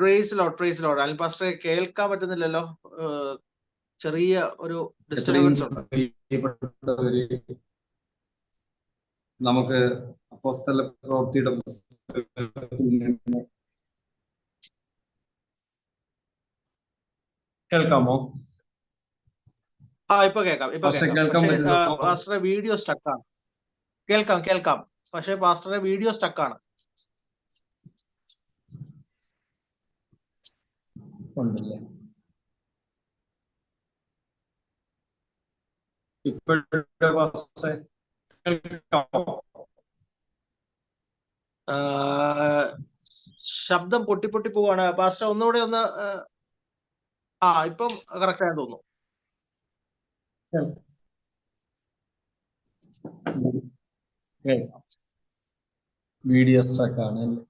Praise Lord praise Lord Anil പാസ്റ്ററെ കേൾക്കാൻ പറ്റുന്നില്ലല്ലോ. ചെറിയ ഒരു ഡിസ്റ്റർബൻസ് നമുക്ക് അപ്പോസ്തല പ്രവൃത്തിയുടെ കേൾക്കാമോ? ആ ഇപ്പൊ കേൾക്കാം ഇപ്പൊ? പാസ്റ്ററെ വീഡിയോ സ്റ്റക്കാണ് കേൾക്കാം കേൾക്കാം. പക്ഷെ പാസ്റ്ററെ വീഡിയോ സ്റ്റക്കാണ് ഇപ്പോഴത്തെ കേൾക്കാമോ? ശബ്ദം പൊട്ടി പൊട്ടി പോവാണ്. പാസ്റ്റർ ഒന്നുകൂടെ ഒന്ന് ആ ഇപ്പം കറക്റ്റ് ആയെന്ന് തോന്നുന്നു. വീഡിയോ സ്ട്രക്ക് ആണ് അല്ലേ?